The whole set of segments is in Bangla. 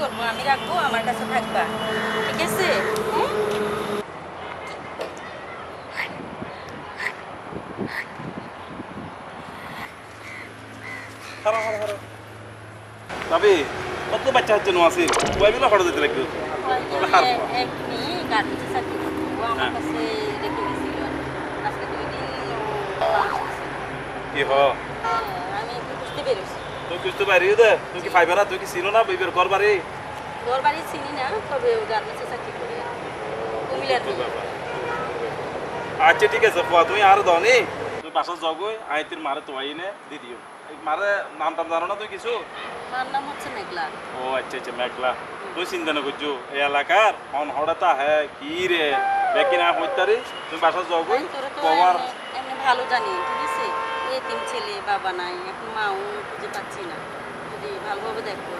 করব? আমি রাখব? আমার কাছে থাকবা। ঠিক আছে? হ্যাঁ? ভাবি কত বাচ্চা হচ্ছে নো আছে কয় বিলা ফটো দিতে লাগবে? হ্যাঁ। কি হ? হ্যাঁ, আমি বুঝতে পেরেছি। তুই কিছু বাইরে দে। তুই কি ফাইবার না তুই কি ছিল না বিবের কর বাড়ি তোর বাড়ি চিনি না তবে গার্মেন্টসে চাকরি করে। কুমিল্লার মেয়ে। আচ্ছা ঠিক আছে ফুয়া তুমি আর দাও নি তুই বাসা জগই আই তোর মারে তো আই নে দি দিও। এই মারে নাম টাম জানো না তুই কিছু? মার নাম হচ্ছে মেঘলা। ও আচ্ছা আচ্ছা মেঘলা। তুই চিন্তা না করছ এই এলাকার অন হড়াতা হ্যাঁ কি রে? দেখি না হইতারি তুমি বাসা জগই আমি তোরা তো কবার ভালো জানি তিন ছেলে বাবা নাই এখন মাও খুঁজে পাচ্ছি না। যদি ভালোভাবে দেখো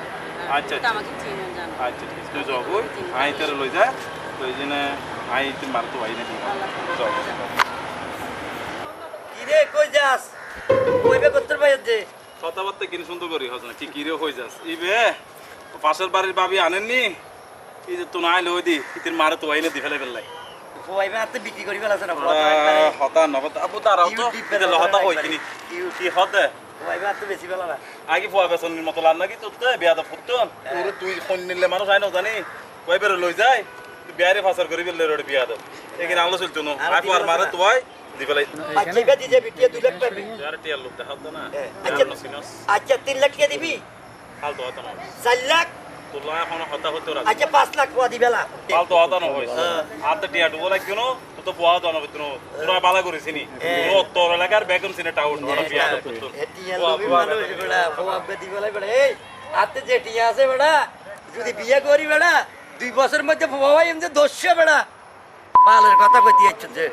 আচ্ছা, আচ্ছা। আমাকে চিনো জানো। আচ্ছা ঠিক আছে তুই জগই আই তোর লই যা। তো এই জন্য আই তোর মারে তো আই নে জগ কিরে কই যাস? কইবে পাইছ যে কথাবার্তা কিনে সুন্দর করি হজ না কি কিরে হয়ে যাস। ইবে পাশের বাড়ির বাবি আনেননি? এই যে তো না আইলে ওই দি ইতির মারে তো আইনে দি ফেলে ফেললাই। কইবে হাতে বিক্রি করি ফেলাছ না হতা নগদ আপু তার আও তো ইউটিউব হতা কই কিনি কি হতে? কইবে হাতে বেশি ফেলা না আগে ফুয়া বেসনের মতো লান নাকি তোর তো বিয়া ফুটতন তোর তুই ফোন নিলে মানুষ আইনো জানি? কই বেরে লই যায় বিয়ারে ফাসার করি বেলে রোড বিয়া এখানে আলো চলতো না আর আর মারে তো ভাই দি আচ্ছা তিন লাখ দিবি? চার লাখ? তোলা এখন হতা হতে রাখ আচ্ছা পাঁচ লাখ টাকা দিবেলা। পাল তো হতা না হইছে টিয়া ডুবো লাগতো না তো তো বুয়া তো না। তোরা বালা করেছি নি। তোর তোর এলাকার বেগম সিনে টাউন ওরা বিয়া দাও তো টিয়া লবি মানুষ বেড়া ফোয়াবে দিবেলা বেড়া এই হাতে যে টিয়া আছে বেড়া যদি বিয়ে করি বেড়া দুই বছর মধ্যে ফোয়াই এমনি দোষ বেড়া পালের কথা কইতে যাচ্ছেন যে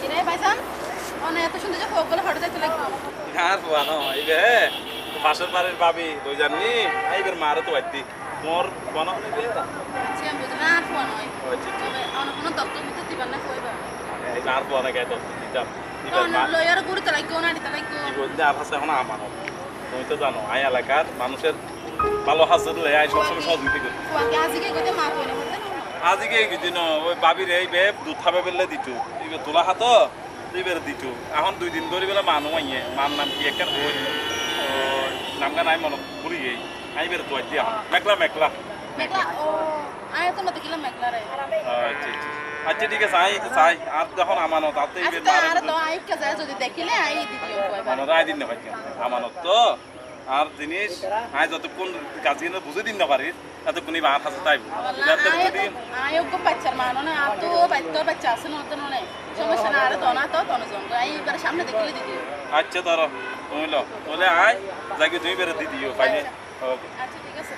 কিরে ভাইজান অনেক এত সুন্দর যে ফোকগুলো ফটো দেখতে লাগবে। আর বুয়া না ইবে পাশের বাড়ির ভাবি লই জানি আইবের মারে তো আইতি। মোর কোন নিবে সে আমি বুঝি না ফোন নয় তবে অনেক কোনো দপ্তর মধ্যে দিবার না কইবা এই আর বুয়া না গাইতো দিতাম দিবার মা লয়ার গুরুত্ব লাগবে না দিতে লাগবে কি বলতে আর হাসে এখন আমানত তুমি তো জানো আই এলাকার মানুষের ভালো হাসে দিলে আই সবসময় সহযোগিতা করি আজকে কইতে মা কইনা আজকে ওই বাবির এই বে দুধ খাবে বেলে দিতু এইবার তোলা হাত এইবার দিতু এখন দুই দিন ধরে বেলা মানু আইয়ে। মান নাম কি একটা হই আই নাই মনত ভুলি গেই। আইবার তো আইতে এখন মেকলা মেকলা মেঘলা আচ্ছা ঠিক আছে আই চাই। আর যখন আমানত। আতে বের আচ্ছা আর তো আই যায় যদি দেখিলে আই দিদি কই আমানত আই দিন না ভাই আমানত তো। আর জিনিস আই যতক্ষণ কাজ কিনে বুঝে দিন না পারিস এতক্ষণ এই বাহার হাসে আয় গো বাচ্চার মানো না আর তো বাচ্চা বাচ্চা আছে না তো নয় সমস্যা না আর তো না তো তনে জঙ্গ আই এবার সামনে দেখিলে দিদিও আচ্ছা ধরো তুমি লো বলে আয় যাকে তুমি বেরো দি দিও পাইলে। ওকে। আচ্ছা ঠিক আছে।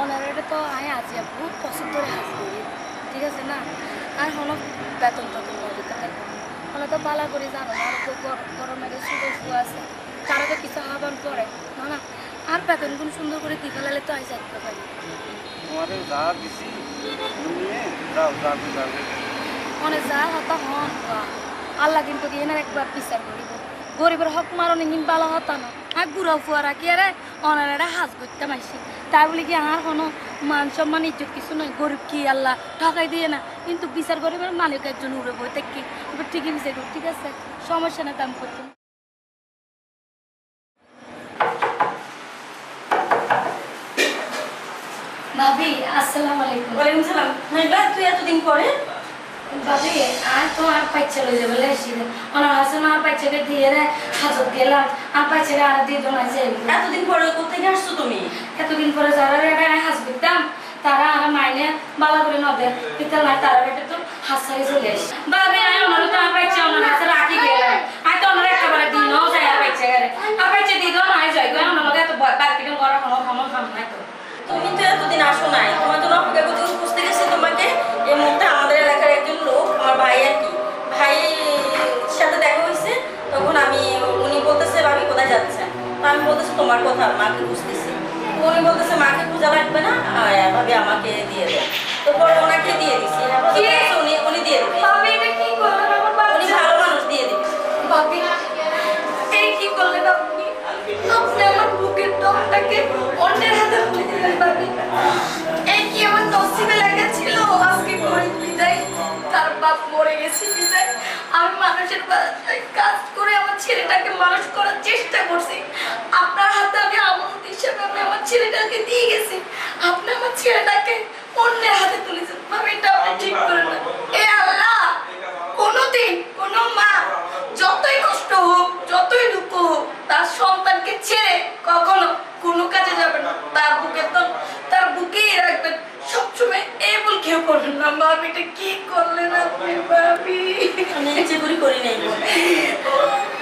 অনারের তো আয় আছি বহুত পছন্দ করে হাসি ঠিক আছে না? আর হলো বেতন টেতন দিতে লাগবে হলে তো বালা করে জানো আর তো গরমের সুযোগ আছে। তারা তো কিছু আহ্বান করে না আর বেতনগুলো সুন্দর করে দিতে লাগলে তো আইসা দিতে পারি। তোমারে যা দিছি নিয়ে যাও যা যাও মানে যা হতা হন আল্লাহ কিন্তু এনার একবার বিচার করিব। গরিবের হক মারণে নিন বালা হতা না। আর গুড়া ফুয়ারা কি আরে অনারা হাজ করতে মাইছি। তাই বলি কি আর কোনো মান সম্মান ইজ্জত কিছু নয় গরিব কি আল্লাহ ঠকাই দিয়ে না? কিন্তু বিচার গরিবের মালিক একজন উড়ে বই কি? এবার ঠিকই বিচার ঠিক আছে? সমস্যা না দাম করতে। ভাবি আসসালামু আলাইকুম। ওয়ালাইকুম সালাম। মেঘলা তুই এতদিন পরে? বাবি আর তো আর পাইছে লই যাবে লেছি ওনার হাসন আর পাইছে দিয়ে রে হাজত গেলাম। আর পাইছে আর দিয়ে দোনা যাই এতদিন পরে কোথেকে আসছো তুমি? এতদিন পরে যারা রে হাস দিতাম তারা আর মাইনে বালা করে নদে পিতাল নাই তারা বেটে তো হাসাই চলে আসে। বাবি আই ওনার তো আর পাইছে ওনার হাতে উনি বলতেছে মাকে পূজা লাগবে না ভাবে আমাকে দিয়ে দেন তো পরে ওনাকে দিয়ে দিছি। উনি উনি দিয়ে দিবেন উনি ভালো মানুষ দিয়ে দিবেন কি করলেন আপনি বুকের টপটাকে আমার নসিবে লেখা ছিল আজকে গরিব বিদায়। তার বাপ মরে গেছে বিদায়। আমি মানুষের কাজ করে ছেলেটাকে মানুষ করার চেষ্টা করছি। আপনার হাতে আমি আমন্ত হিসেবে আমি আমার ছেলেটাকে দিয়ে গেছি। আপনি আমার ছেলেটাকে অন্যের হাতে তুলেছেন ভাবে এটা আপনি ঠিক করেন না। এ আল্লাহ কোনোদিন কোনো মা যতই কষ্ট হোক যতই দুঃখ হোক তার সন্তানকে ছেড়ে কখনো কোনো কাজে যাবে না। তার বুকে তো তার বুকেই রাখবেন। সবসময় এই বল কেউ করবেন না। ভাবি এটা কি করলেন আপনি ভাবি? আমি ইচ্ছে করি করি নাই।